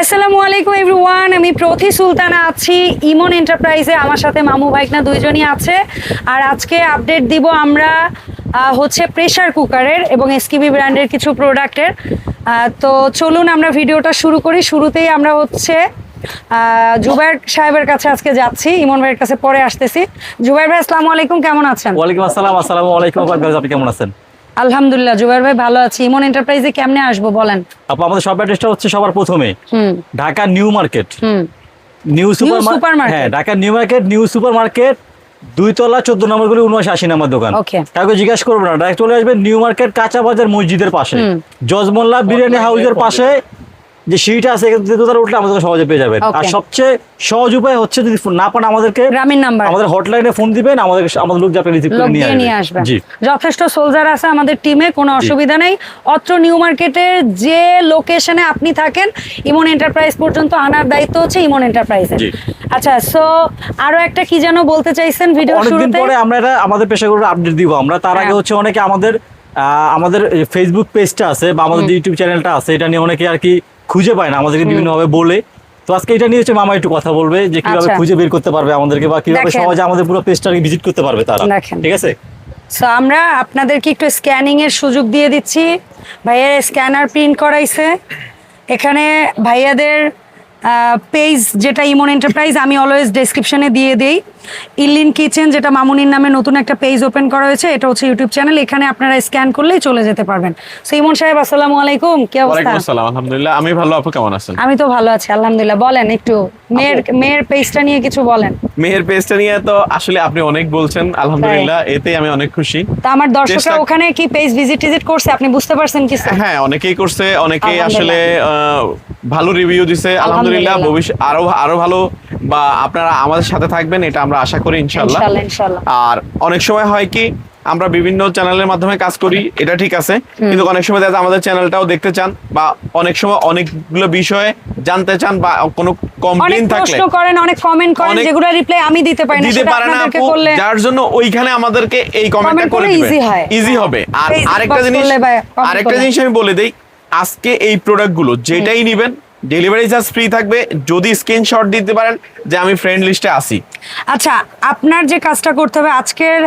আসসালামু আলাইকুম এভরিওয়ান, আমি প্রতি সুলতানা আছি ইমন এন্টারপ্রাইজে। আমার সাথে মামু ভাইকনা দুইজনই আছে। আর আজকে আপডেট দিব আমরা হচ্ছে প্রেশার কুকারের এবং এসকিবি ব্র্যান্ডের কিছু প্রোডাক্টের তো চলুন আমরা ভিডিওটা শুরু করি। শুরুতেই আমরা হচ্ছে জুবাইর সাহেবের কাছে আজকে যাচ্ছি। ইমন ভাইয়ের কাছে পরে আসতেছি। জুবাইর ভাই, আসসালামু আলাইকুম, কেমন আছেন? ওয়ালাইকুম আসসালাম, আসসালামু আলাইকুম আপনি কেমন আছেন? আলহামদুলিল্লাহ জুবাইর ভাই ভালো আছি। ইমন এন্টারপ্রাইজে কেমনে আসব বলেন? আপু আমাদের শপ অ্যাড্রেসটা হচ্ছে সবার প্রথমে। হুম। Dhaka new market. New super market হ্যাঁ Dhaka new market new super market দুই তলা চোদ্দ নম্বর গুলি উনআশি আশি নম্বর দোকান. কাউকে জিজ্ঞাসা করব না ডাইরেক্ট চলে আসবে নিউ মার্কেট কাঁচা বাজার মসজিদের পাশে। জজমোল্লা বিরিয়ানি হাউসের পাশে। যে সিঁড়িটা আছে এখান থেকে উঠলে আমাদের সহজে পেয়ে যাবেন আর সবচেয়ে সহজ উপায় হচ্ছে যদি ফোন না পান আমাদেরকে গ্রামীণ নাম্বার। আমাদের হটলাইনে ফোন দিবেন আমাদের আমাদের লোক যাতে রিসিভ করে নিয়ে আসবে। যথেষ্ট সোলজার আছে আমাদের টিমে কোনো অসুবিধা নেই। অত্র নিউ মার্কেটের যে লোকেশনে আপনি থাকেন ইমন এন্টারপ্রাইজ পর্যন্ত আনার দায়িত্ব হচ্ছে ইমন এন্টারপ্রাইজের। আচ্ছা সো আরও একটা কি যেন বলতে চাইছেন ভিডিও অনেকদিন শুরুতে? পরে আমরা এটা আমাদের পেশাগত আপডেট দিব আমরা। তার আগে হ্যাঁ। হচ্ছে অনেকে আমাদের আমাদের ফেসবুক পেজটা আছে বা আমাদের ইউটিউব চ্যানেলটা আছে এটা নিয়ে অনেকে আর কি খুঁজে পায় না আমাদেরকে বিভিন্নভাবে বলে। তো আজকে এটা নিয়ে হচ্ছে মামা একটু কথা বলবে যে কীভাবে আচ্ছা। খুঁজে বের করতে পারবে আমাদেরকে বা কীভাবে সহজে আমাদের পুরো পেজটাকে ভিজিট করতে পারবে তারা। ঠিক আছে? সো আমরা আপনাদেরকে একটু স্ক্যানিং এর সুযোগ দিয়ে দিচ্ছি। ভাইয়ের স্ক্যানার প্রিন্ট করাইছে। এখানে ভাইয়াদের পেজ যেটা ইমন এন্টারপ্রাইজ আমি অলওয়েজ ডেসক্রিপশনে দিয়ে দেই। ইলিন কিচেন যেটা মামুনির নামে নতুন একটা পেজ ওপেন করা হয়েছে এটা হচ্ছে ইউটিউব চ্যানেল এখানে আপনারা স্ক্যান করলেই চলে যেতে পারবেন। সো ইমন সাহেব আসসালামু আলাইকুম কি অবস্থা? আসসালাম আলহামদুলিল্লাহ আমি ভালো আপু কেমন আছেন? আমি তো ভালো আছি আলহামদুলিল্লাহ বলেন একটু মেয়ের মেয়ের পেজটা নিয়ে কিছু বলেন। মেয়ের পেজটা নিয়ে তো আসলে আপনি অনেক বলছেন আলহামদুলিল্লাহ এতে আমি অনেক খুশি। তা আমার দর্শকরা ওখানে কি পেজ ভিজিট টিজিট করছে আপনি বুঝতে পারছেন কিছু হ্যাঁ অনেকেই করছে অনেকেই আসলে ভালো রিভিউ দিছে আলহামদুলিল্লাহ আলহামদুলিল্লাহ। ভবিষ্যৎ আরও আরও ভালো বা আপনারা আমাদের সাথে থাকবেন এটা আমরা আশা করি ইনশাল্লাহ আর অনেক সময় হয় কি আমরা বিভিন্ন চ্যানেলের মাধ্যমে কাজ করি এটা ঠিক আছে। কিন্তু অনেক সময় দেখা আমাদের চ্যানেলটাও দেখতে চান বা অনেক সময় অনেকগুলো বিষয়ে জানতে চান বা কোনো অনেক কমপ্লেন থাকলে। প্রশ্ন করেন অনেক কমেন্ট করেন যেগুলো রিপ্লাই আমি দিতে পারি না দিতে পারে না যার জন্য ওইখানে আমাদেরকে এই কমেন্টটা করে করলে দিবে easy হয়। ইজি হবে। আর আরেকটা জিনিস আরেকটা জিনিস আমি বলে দেই আজকে এই প্রোডাক্টগুলো যেটাই নিবেন ডেলিভারি চার্জ ফ্রি থাকবে। যদি স্ক্রিনশট দিতে পারেন যে আমি ফ্রেন্ড লিস্টে আসি আচ্ছা আপনার যে কাজটা করতে হবে আজকের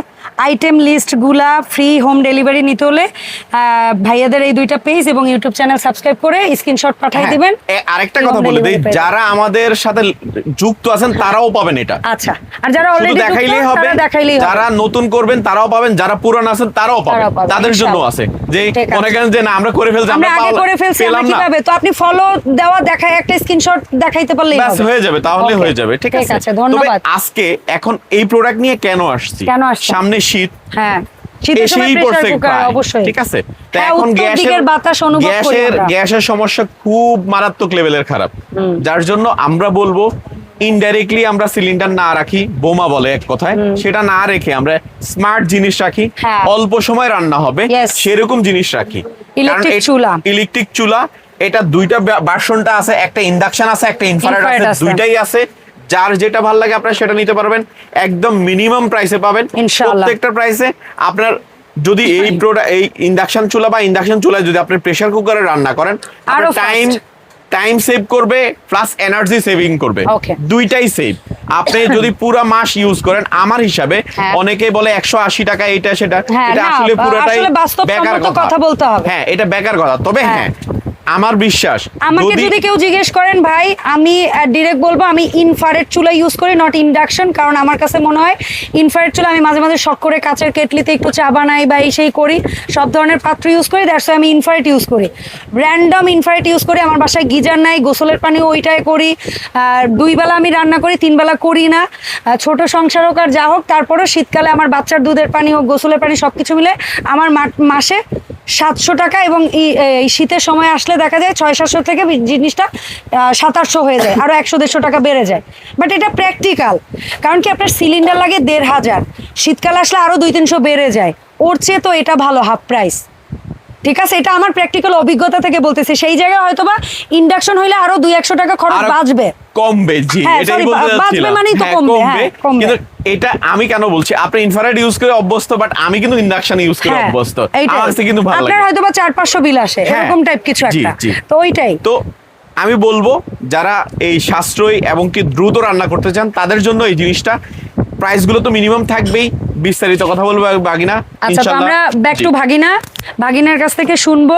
আইটেম লিস্টগুলা ফ্রি হোম ডেলিভারি নিতে হলে ভাইয়াদের এই দুইটা পেজ এবং ইউটিউব চ্যানেল সাবস্ক্রাইব করে স্ক্রিনশট পাঠিয়ে হ্যাঁ, দিবেন। আরেকটা কথা বলে দেই যারা আমাদের সাথে যুক্ত আছেন তারাও পাবেন এটা। আচ্ছা আর যারা অলরেডি দেখাইলেই হবে দেখাইলেই হবে। যারা নতুন করবেন তারাও পাবেন যারা পুরান আছেন তারাও পাবেন। তাদের জন্য আছে। যে আছে। যে না আমরা করে ফেলছি আমরা আগে করে ফেলছি আমরা কীভাবে? তো আপনি ফলো দেওয়া দেখায় একটা স্ক্রিনশট দেখাইতে পারলেই ব্যাস হয়ে যাবে তাহলে হয়ে যাবে ঠিক আছে? ধন্যবাদ। আজকে এখন এই প্রোডাক্ট নিয়ে কেন আসছি? কেন আসছেন? সামনে শীত। হ্যাঁ শীতের সময় প্রেসার কুকার অবশ্যই। ঠিক আছে? তো হ্যাঁ, এখন গ্যাসের বাতাস অনুভব গ্যাসের আমরা। গ্যাসের সমস্যা খুব মারাত্মক লেভেলের খারাপ। যার জন্য আমরা বলব ইনডাইরেক্টলি আমরা সিলিন্ডার না রাখি বোমা বলে এক কথায়। সেটা না রেখে আমরা স্মার্ট জিনিস রাখি হ্যাঁ। অল্প সময় রান্না হবে সেরকম জিনিস রাখি। Electric চুলা। ইলেকট্রিক চুলা এটা দুইটা ভার্সনটা আছে একটা ইন্ডাকশন আছে একটা ইনফ্রারেড আছে। দুইটাই আছে যার যেটা ভালো লাগে আপনারা সেটা নিতে পারবেন একদম মিনিমাম প্রাইসে পাবেন। প্রত্যেকটা প্রাইসে আপনার যদি এই প্রোডাক্ট এই ইন্ডাকশন চুলা বা ইন্ডাকশন চুলায় যদি আপনি প্রেসার কুকারে রান্না করেন আরও টাইম টাইম সেভ করবে প্লাস এনার্জি সেভিং করবে দুইটাই সেভ আপনি যদি পুরো মাস ইউজ করেন আমার হিসাবে হ্যাঁ। অনেকে বলে একশো আশি টাকা এটা সেটা হ্যাঁ, এটা আসলে পুরোটাই বেকার কথা বলতে হবে। হ্যাঁ এটা বেকার কথা তবে হ্যাঁ। আমার বিশ্বাস আমাকে যদি কেউ জিজ্ঞেস করেন ভাই আমি ডিরেক্ট বলব আমি ইনফ্রারেড চুলা ইউজ করি নট ইন্ডাকশন কারণ আমার কাছে মনে হয় ইনফ্রারেড চুলা আমি মাঝে মাঝে শখ করে কাচের কেটলিতে একটু চা বানাই বা এই সেই করি সব ধরনের পাত্র ইউজ করি দ্যাটস আমি ইনফ্রারেড ইউজ করি। র্যান্ডম ইনফ্রারেড ইউজ করি আমার বাসায় গিজার নাই গোসলের পানি ওইটাই করি আর দুই বেলা আমি রান্না করি তিন বেলা করি না। ছোট সংসার হোক আর যা হোক তারপরেও শীতকালে আমার বাচ্চার দুধের পানি হোক গোসলের পানি সব কিছু মিলে আমার মাসে সাতশো টাকা এবং এই- শীতের সময় আসলে দেখা যায় ছয়, সাতশো থেকে জিনিসটা সাত, আটশো হয়ে যায় আরও একশো, দেড়শো টাকা বেড়ে যায়। বাট এটা প্র্যাকটিক্যাল কারণ কি আপনার সিলিন্ডার লাগে দেড় হাজার, শীতকাল আসলে আরও দুই, তিনশো বেড়ে যায়। ওর চেয়ে তো এটা ভালো হাফ প্রাইস ঠিক আছে এটা আমার প্র্যাকটিক্যাল অভিজ্ঞতা থেকে বলতেছি। সেই জায়গায় হয়তো বা ইন্ডাকশন হইলে আরও দুই একশো টাকা খরচ বাঁচবে। কমবে জি হ্যাঁ, এটাই বলতে যাচ্ছিলাম তো হ্যাঁ, কমবে, হ্যাঁ, কিন্তু এটা আমি কেন বলছি? আপনি ইনফ্রারেড ইউজ করে অভ্যস্ত বাট আমি কিন্তু ইন্ডাকশন ইউজ করে হ্যাঁ, অভ্যস্ত। আমার কিন্তু ভালো আপনার লাগে। হয়তো বা চার পাঁচশো বিল আসে হ্যাঁ, এরকম টাইপ কিছু একটা। তো ওইটাই। তো আমি বলব যারা এই সাশ্রয়ী এবং কি দ্রুত রান্না করতে চান তাদের জন্য এই জিনিসটা প্রাইসগুলো তো মিনিমাম থাকবেই বিস্তারিত কথা বলব বাগিনা আচ্ছা তো আমরা ব্যাক টু ভাগিনা। ভাগিনার কাছ থেকে শুনব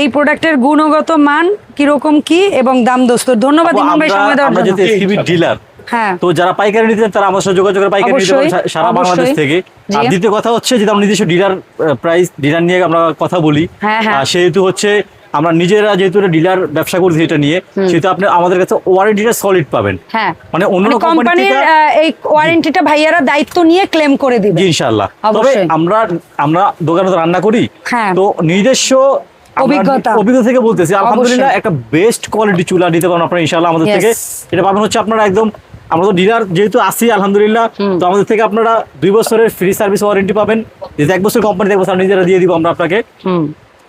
এই প্রোডাক্টের গুণগত মান কীরকম কি এবং দাম দোস্ত। ধন্যবাদ ইমন ভাই আমরা সময় দেওয়ার আমরা জন্য। যেহেতু ডিলার হ্যাঁ। তো যারা পাইকারি নিতে তারা আমার সাথে যোগাযোগ করে পাইকারি নিতে পারেন সারা। বাংলাদেশ থেকে। আর দ্বিতীয় কথা হচ্ছে যদি আমরা নিজস্ব ডিলার প্রাইস ডিলার নিয়ে আমরা কথা বলি হ্যাঁ, হ্যাঁ। সেহেতু হচ্ছে আমরা নিজেরা যেহেতু ডিলার ব্যবসা করছি এটা নিয়ে সেহেতু আপনি আমাদের কাছে ওয়ারেন্টিটা সলিড পাবেন। হ্যাঁ। মানে অন্য কোম্পানি কোম্পানির এই ওয়ারেন্টিটা ভাইয়ারা দায়িত্ব নিয়ে ক্লেম করে দিবে। ইনশাআল্লাহ। তবে আমরা আমরা দোকানে তো রান্না করি। হ্যাঁ। তো নিজস্ব অভিজ্ঞতা। অভিজ্ঞতা থেকে বলতেছি আলহামদুলিল্লাহ একটা বেস্ট কোয়ালিটি চুলা দিতে পারেন আপনারা ইনশাআল্লাহ আমাদের থেকে। এটা পাবেন হচ্ছে আপনারা একদম আমরা তো ডিলার যেহেতু আলহামদুলিল্লাহ তো আমাদের থেকে আপনারা দুই বছরের ফ্রি সার্ভিস ওয়ারেন্টি পাবেন। যদি এক বছর কোম্পানি এক বছর নিজেরা দিয়ে দিব আমরা আপনাকে।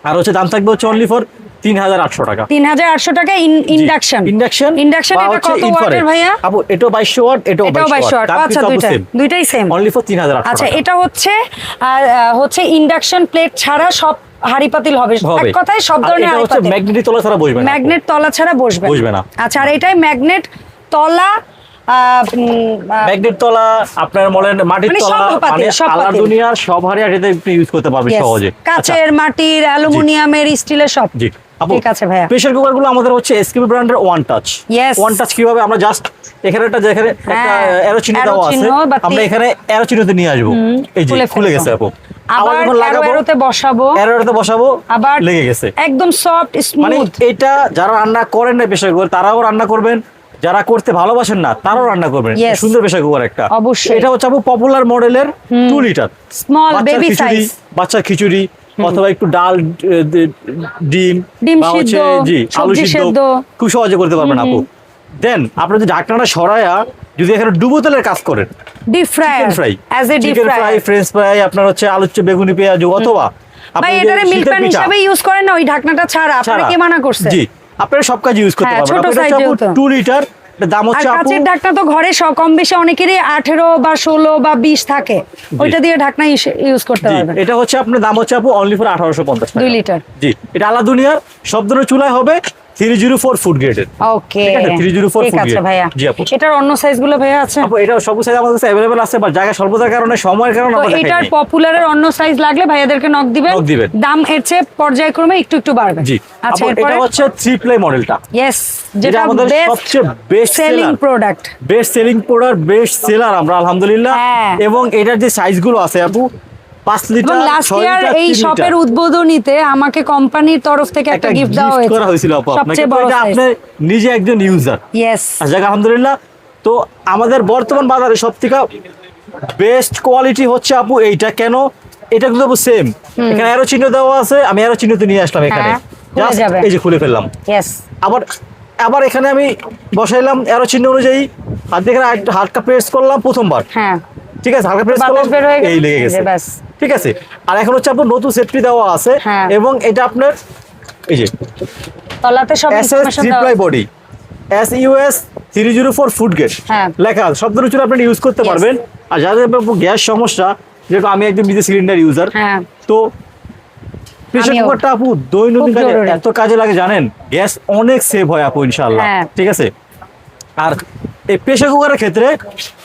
আর হচ্ছে দাম থাকবে হচ্ছে অনলি ফর তিন হাজার আটশো টাকা তিন হাজার আটশো টাকা ইন্ডাকশন ইন্ডাকশন ইন্ডাকশন এটা কত ওয়াটের ভাইয়া? আপু এটাও বাইশশো ওয়াট এটাও বাইশশো ওয়াট। আচ্ছা দুইটাই দুইটাই। সেম অনলি ফর তিন হাজার আচ্ছা এটা হচ্ছে আর হচ্ছে ইন্ডাকশন প্লেট ছাড়া সব হাড়ি পাতিল হবে। এক কথায় সব ধরনের হাড়ি পাতিল ম্যাগনেটিক তলা ছাড়া বসবে ম্যাগনেট তলা ছাড়া বসবে বসবে না। আচ্ছা আর এটাই ম্যাগনেট তলা ম্যাগনেট তলা আপনার বলেন মাটির মানে তলা মানে দুনিয়ার সব এটাতে আপনি ইউজ করতে পারবেন সহজে। আচ্ছা। কাচের মাটির অ্যালুমিনিয়ামের স্টিলের সব। জি। ঠিক আছে ভাইয়া। প্রেসার কুকার আমাদের হচ্ছে এসকেপি ব্র্যান্ডের ওয়ান টাচ ওয়ান টাচ কীভাবে? আমরা জাস্ট এখানে একটা যেখানে একটা হ্যাঁ, অ্যারো চিহ্ন দেওয়া আছে। আমরা এখানে অ্যারো চিহ্নতে নিয়ে আসব। এই যে খুলে খুলে গেছে আপু। আবার যখন অ্যারো অ্যারোতে বসাবো। অ্যারোতে বসাবো আবার লেগে গেছে। একদম সফট মানে এটা যারা রান্না করেন না প্রেসার কুকার তারাও রান্না করবেন। যারা করতে ভালোবাসেন না তারাও রান্না করবেন. সুন্দর প্রেসার কুকার একটা। অবশ্যই। এটা হচ্ছে আপু পপুলার মডেলের টু লিটার Small, বাচ্চার baby খিচুড়ি বাচ্চার খিচুড়ি অথবা একটু ডাল ডিম ডিম সিদ্ধ, জি আলু সিদ্ধ খুব সহজে করতে পারবেন আপু। দেন আপনি যদি ঢাকনাটা সরায়া যদি এখানে ডুবো তেলের কাজ করেন deep fry fry as a deep fry French fry আপনার হচ্ছে আলু বেগুনি পেঁয়াজ অথবা আপনি এটারে মিল্ক প্যান হিসাবে ইউজ করেন না ওই ঢাকনাটা ছাড়া আপনারা। কে মানা করছে? জি। আপনারা সব কাজ ইউজ করতে হ্যাঁ, পারবেন। ছোট যেহেতু। টু লিটার দাম হচ্ছে আপু কাচের ঢাকনা তো ঘরে সব কম বেশি অনেকেরই আঠেরো বা ষোলো বা বিশ থাকে। ওইটা দিয়ে ঢাকনা ইউজ করতে পারবেন। এটা হচ্ছে আপনার দাম হচ্ছে আপু অনলি ফর আঠারোশো পঞ্চাশ দুই লিটার জি এটা আলাদা দুনিয়ার সব ধরনের চুলায় হবে। থ্রি জিরো ফোর ফুড গ্রেডের ওকে ঠিক আছে, 304 ঠিক foot ভাইয়া। জি আপু। এটার অন্য সাইজগুলো ভাইয়া আছে? আপু এটা সব সাইজ আমাদের কাছে অ্যাভেলেবেল আছে বা জায়গা স্বল্পতার কারণে সময়ের কারণে তো আমরা দেখাই এটার পপুলারের অন্য সাইজ লাগলে ভাইয়াদেরকে নক দিবেন। নক দিবেন। দাম এর চেয়ে পর্যায়ক্রমে একটু একটু বাড়বে। জি। আচ্ছা এটা হচ্ছে থ্রি প্লে মডেলটা যেটা আমাদের সবচেয়ে best selling product best selling product best seller আমরা আলহামদুলিল্লাহ। হ্যাঁ। এবং এটার যে সাইজগুলো আছে আপু পাঁচ লিটার লাস্ট ইয়ার এই শপের উদ্বোধনীতে আমাকে কোম্পানির তরফ থেকে একটা গিফট দেওয়া হয়েছে। করা হয়েছিল আপু আপনাকে। তো এটা আপনি নিজে একজন ইউজার ইয়েস যাক আলহামদুলিল্লাহ। তো আমাদের বর্তমান বাজারে সব থেকে বেস্ট কোয়ালিটি হচ্ছে আপু এইটা। কেন? এটা কিন্তু আপু সেম এখানে আরও চিহ্ন দেওয়া আছে আমি আরও চিহ্নতে নিয়ে আসলাম এখানে। হ্যাঁ, এই যে খুলে ফেললাম। আবার আবার এখানে আমি বসাইলাম এরো চিহ্ন অনুযায়ী। হাত দিয়ে এখানে আরেকটু হালকা প্রেস করলাম প্রথমবার। হ্যাঁ। ঠিক আছে হালকা প্রেস করলাম। এই লেগে গেছে। ঠিক আছে আর এখন হচ্ছে আপনার নতুন সেফটি দেওয়া আছে হ্যাঁ। এবং এটা আপনার এই যে তলাতে সব information body S US three zero four food grade. লেখা আছে। আপনি ইউজ করতে পারবেন। আর যাদের গ্যাস সমস্যা আমি একদম নিজে সিলিন্ডার ইউজার হ্যাঁ। তো প্রেশার কুকারটা আপু দৈনন্দিন কাজে এত কাজে লাগে জানেন গ্যাস অনেক সেভ হয় আপু ইনশাল্লাহ হ্যাঁ। ঠিক আছে? আর এই প্রেশার কুকারের ক্ষেত্রে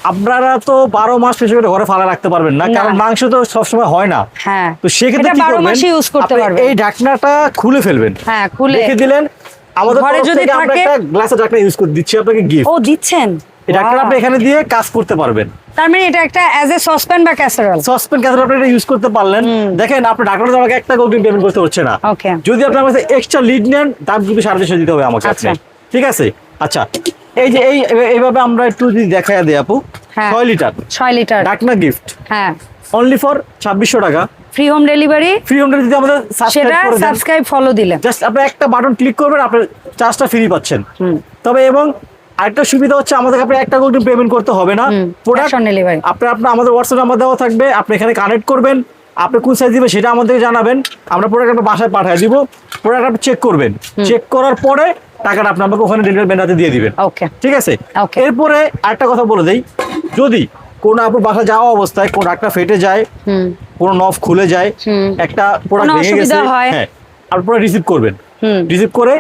আপনারা তো বারো মাস প্রেশার কুকার ঘরে ফালা রাখতে পারবেন না। কারণ মাংস তো সবসময় হয় না। হ্যাঁ। তো সেক্ষেত্রে কি করবেন? ইউজ করতে পারবেন। এই ঢাকনাটা খুলে ফেলবেন। হ্যাঁ খুলে। রেখে দিলেন। আমাদের ঘরে যদি থাকে- একটা গ্লাসের ঢাকনা ইউজ করে দিচ্ছি আপনাকে গিফট ও দিচ্ছেন? এই আপনি এখানে দিয়ে কাজ করতে পারবেন। তার মানে এটা একটা অ্যাজ এ সসপ্যান বা ক্যাসারোল সসপেন ক্যাথর আপনি এটা ইউজ করতে পারলেন। দেখেন আপনার ঢাকনাটা আমাকে একটা পেমেন্ট করতে হচ্ছে না। যদি আপনি আমার এক্সট্রা লিড নেন দাম কিন্তু সাড়ে দিতে হবে আমাকে আচ্ছা। ঠিক আছে? আচ্ছা। এই যে এই এইভাবে আমরা একটু যদি দেখাই দিই আপু হ্যাঁ। ছয় লিটার। ছয় লিটার। ঢাকনা গিফট হ্যাঁ। অনলি ফর ছাব্বিশশো টাকা। Free home delivery free home যদি আমাদের সেটা সাবস্ক্রাইব ফলো দিলে জাস্ট আপনি একটা বাটন ক্লিক করবেন আপনার চার্জটা ফ্রি পাচ্ছেন। তবে এবং আরেকটা সুবিধা হচ্ছে আমাদের আপনি একটা গোল্ডিং পেমেন্ট করতে হবে না। প্রোডাক্ট on আপনি আপনার আমাদের হোয়াটসঅ্যাপ নাম্বার দেওয়া থাকবে আপনি এখানে কানেক্ট করবেন। আপনি কোন সাইজ দিবেন সেটা আমাদেরকে জানাবেন। আমরা প্রোডাক্ট আপনার বাসায় পাঠিয়ে দিব। প্রোডাক্ট আপনি চেক করবেন। চেক করার পরে টাকাটা আপনি আমাকে ওখানে ডেলিভারি ম্যান হাতে দিয়ে দিবেন। ওকে ঠিক আছে? এরপরে আরেকটা কথা বলে দেই। যদি কোন আপুর বাসা যাওয়া অবস্থায় কোন একটা ফেটে যায় কোনো নফ খুলে যায় একটা প্রোডাক্ট ভেঙে গেছে হ্যাঁ। আপনি রিসিভ করবেন। হুম। রিসিভ করে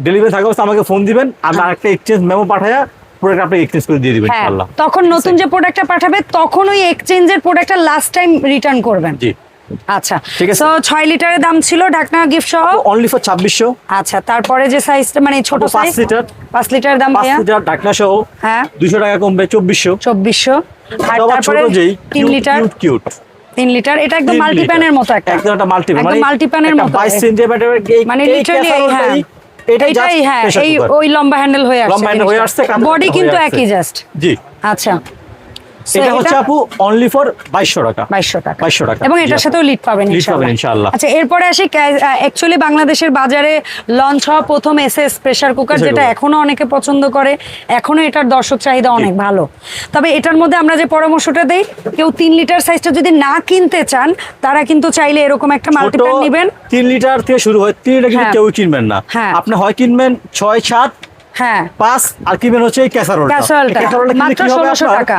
ডেলিভারি থাকা অবস্থা আমাকে ফোন দিবেন আমি আরেকটা এক্সচেঞ্জ মেমো পাঠায়া প্রোডাক্ট আপনি এক্সচেঞ্জ করে দিয়ে দিবেন হ্যাঁ ইনশাআল্লাহ। তখন নতুন যে প্রোডাক্টটা পাঠাবে তখন ওই এক্সচেঞ্জের প্রোডাক্টটা লাস্ট টাইম রিটার্ন করবেন। জি। আচ্ছা ঠিক আছে। তো ছয় লিটারের দাম ছিল ঢাকনা গিফট সহ? অনলি ফর ছাব্বিশশো। আচ্ছা তারপরে যে সাইজটা মানে ছোট আপু, পাঁচ লিটার। পাঁচ লিটারের দাম পাঁচ ভাইয়া? লিটার ঢাকনা সহ হ্যাঁ। দুশো টাকা কমবে চব্বিশশো। চব্বিশশো। আর তারপরে ছোট যেই তিন লিটার? কিউট তিন লিটার? এটা একদম মাল্টি প্যানের মতো একটা। একদম একটা মাল্টি একদম মাল্টি প্যানের মতো। বাইশ সেন্টিমিটার মানে লিটারালি হ্যাঁ। এটাই হ্যাঁ এই ওই লম্বা হ্যান্ডেল হয়ে আসছে লম্বা handle হয়ে আসছে, বডি কিন্তু একই জাস্ট জি। আচ্ছা। এটা হচ্ছে আপু অনলি ফর বাইশশো টাকা। বাইশশো টাকা। বাইশশো টাকা। এবং এটার সাথেও লিড পাবেন ইনশাআল্লাহ। আচ্ছা এরপরে আসি অ্যাকচুয়ালি বাংলাদেশের বাজারে লঞ্চ হওয়া প্রথম এসএস প্রেসার কুকার যেটা এখনও অনেকে পছন্দ করে এখনও এটার দর্শক চাহিদা অনেক ভালো। তবে এটার মধ্যে আমরা যে পরামর্শটা দেই কেউ তিন লিটার সাইজটা যদি না কিনতে চান তারা কিন্তু চাইলে এরকম একটা মাল্টিপ্যান নেবেন। তিন লিটার থেকে শুরু হয় তিন লিটার কিন্তু হ্যাঁ। কেউ কিনবেন না। হ্যাঁ। আপনি হয় কিনবেন ছয় সাত হ্যাঁ। পাঁচ আর কিনবেন হচ্ছে এই ক্যাসারোলটা ক্যাসারোলটা মাত্র ষোলোশো টাকা।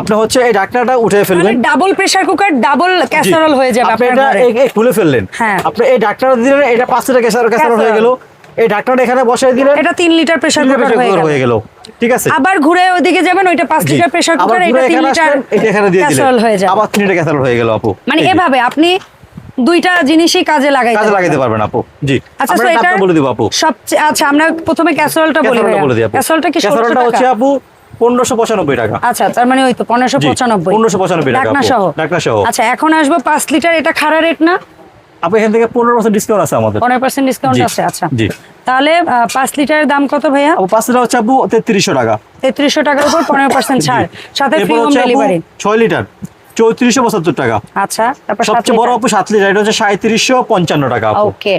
আপনি হচ্ছে এই ঢাকনাটা উঠে মানে ফেলবেন। Double pressure cooker double casserole হয়ে যাবে আপনি এটা এই খুলে ফেললেন। হ্যাঁ। আপনি এই ঢাকনাটা দিলেন এটা পাঁচ লিটার ক্যাসারোল ক্যাসারোল হয়ে গেল। এই ঢাকনাটা এখানে বসাই দিলেন। এটা তিন লিটার প্রেসার কুকার হয়ে গেল। ঠিক আছে। আবার ঘুরে ওইদিকে যাবেন ওইটা পাঁচ লিটার প্রেসার কুকার এটা তিন এখানে লিটার এটা এখানে দিয়ে দিলেন। ক্যাসারোল হয়ে যাবে। আবার তিন লিটার ক্যাসারোল হয়ে গেল আপু। মানে এভাবে আপনি দুইটা জিনিসই কাজে লাগাইতে কাজে। লাগাইতে পারবেন আপু। জি। আচ্ছা এটা বলে দিব আপু। সবচেয়ে আচ্ছা আমরা প্রথমে ক্যাসারোলটা বলি ক্যাসারোলটা কি ক্যাসারোলটা হচ্ছে আপু পনেরোশো পঁচানব্বই টাকা। আচ্ছা তার মানে ওই তো পনেরোশো পঁচানব্বই। 1595 টাকা ঢাকনা আপু, সহ। ঢাকনা সহ। আচ্ছা এখন আসব পাঁচ লিটার এটা খাড়া রেট না? আপু এখান থেকে পনেরো পার্সেন্ট ডিসকাউন্ট আছে আমাদের। পনেরো পার্সেন্ট ডিসকাউন্ট আছে আচ্ছা। জি। তাহলে পাঁচ লিটারের দাম কত ভাইয়া? পাঁচ লিটার হচ্ছে আপু তেত্রিশশো টাকা। তেত্রিশশো টাকার উপর পনেরো পার্সেন্ট ছাড়। সাথে ফ্রি হোম ডেলিভারি ছয় লিটার। চৌত্রিশশো পঁচাত্তর টাকা। আচ্ছা তারপর সবচেয়ে বড়। আপু সাত লিটার এটা হচ্ছে সাঁত্রিশশো পঞ্চান্ন টাকা ওকে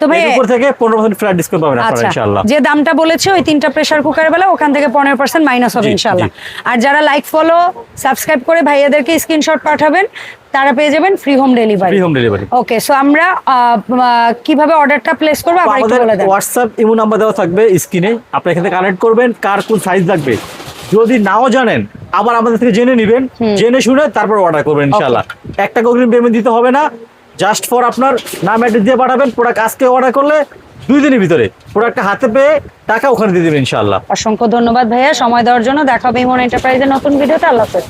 তো ভাই উপর থেকে পনেরো পার্সেন্ট ফ্ল্যাট ডিসকাউন্ট পাবেন আপনারা আচ্ছা ইনশাআল্লাহ। যে দামটা বলেছে ওই তিনটা প্রেসার কুকারের বেলা ওখান থেকে পনেরো পার্সেন্ট মাইনাস হবে ইনশাল্লাহ আর যারা লাইক ফলো সাবস্ক্রাইব করে ভাইয়াদেরকে স্ক্রিনশট পাঠাবেন তারা পেয়ে যাবেন free home delivery free home delivery okay so আমরা কীভাবে অর্ডারটা প্লেস করব আবার একটু বলে দেন। হোয়াটসঅ্যাপ ইমো নাম্বার দেওয়া থাকবে স্ক্রিনে আপনি এখানে কানেক্ট করবেন কার কোন সাইজ লাগবে। যদি নাও জানেন আবার আমাদের থেকে জেনে নেবেন। জেনে শুনে তারপর অর্ডার করবেন ইনশাল্লাহ একটা অগ্রিম পেমেন্ট দিতে হবে না। জাস্ট ফর আপনার নাম অ্যাড্রেস দিয়ে পাঠাবেন। প্রোডাক্ট আজকে অর্ডার করলে দুই দিনের ভিতরে প্রোডাক্টটা হাতে পেয়ে টাকা ওখানে দিয়ে দেবেন ইনশাল্লাহ অসংখ্য ধন্যবাদ ভাইয়া। সময় দেওয়ার জন্য দেখা হবে ইমন এন্টারপ্রাইজের নতুন ভিডিওতে। আল্লাহ হাফেজ।